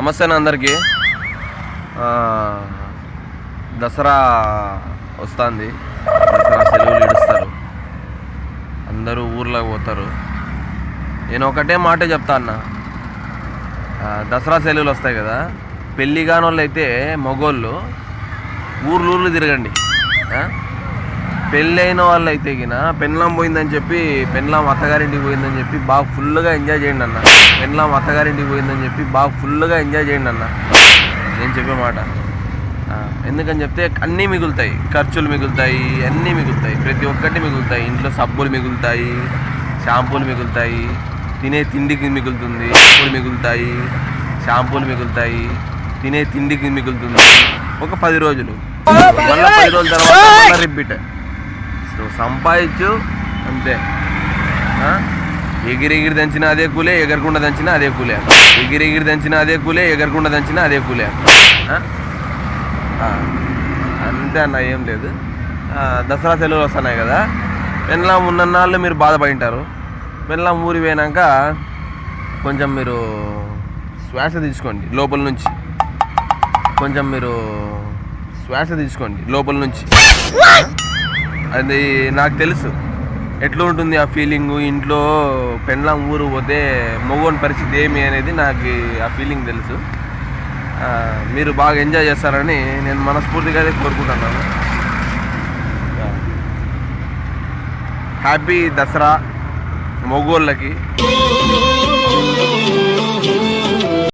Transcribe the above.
నమస్తే అందరికీ. దసరా వస్తుంది. దసరా సెలవులు ఇడుస్తారు. అందరూ ఊర్లోకి పోతారు. నేను ఒకటే మాట చెప్తా అన్న. దసరా సెలవులు వస్తాయి కదా. పెళ్ళి కాని వాళ్ళు అయితే మగోళ్ళు ఊర్లు ఊర్లు తిరగండి. పెళ్ళైన వాళ్ళు అయితే గిన పెన్లాం పోయిందని చెప్పి పెన్లాం అత్తగారింటికి పోయిందని చెప్పి బాగా ఫుల్గా ఎంజాయ్ చేయండి అన్న. పెన్లాం అత్తగారింటికి పోయిందని చెప్పి బాగా ఫుల్గా ఎంజాయ్ చేయండి అన్న. నేను చెప్పే మాట. ఎందుకని చెప్తే అన్నీ మిగులుతాయి. ఖర్చులు మిగులుతాయి అన్నీ మిగులుతాయి. ప్రతి ఒక్కటి మిగులుతాయి. ఇంట్లో సబ్బులు మిగులుతాయి షాంపూలు మిగులుతాయి తినే తిండికి మిగులుతుంది సబ్బులు మిగులుతాయి షాంపూలు మిగులుతాయి తినే తిండికి మిగులుతుంది. ఒక పది రోజులు. మళ్ళీ పది రోజుల తర్వాత మళ్ళీ రిపీట్ సో సంపాదించు అంతే. ఆ? ఎగిరెగిరి దంచిన అదే కూలే ఎగరకుండా దంచిన అదే కూలే. ఎగిరెగిరి దంచిన అదే కూలే ఎగరకుండా దంచిన అదే కూలే. అంతే అన్న ఏం లేదు. దసరా సెలవులు వస్తున్నాయి కదా. పెళ్ళాం ఉన్నన్నాళ్ళు మీరు బాధపడింటారు. పెళ్ళాం ఊరి పోయినాక కొంచెం మీరు శ్వాస తీసుకోండి లోపల నుంచి. కొంచెం మీరు శ్వాస తీసుకోండి లోపల నుంచి. అది నాకు తెలుసు. ఎట్లా ఉంటుంది ఆ ఫీలింగ్ ఇంట్లో పెండ్లాం ఊరు పోతే మగోని పరిస్థితి ఏమి అనేది నాకు ఆ ఫీలింగ్ తెలుసు. మీరు బాగా ఎంజాయ్ చేస్తారని నేను మనస్ఫూర్తిగా కోరుకుంటున్నాను. హ్యాపీ దసరా మగోళ్ళకి.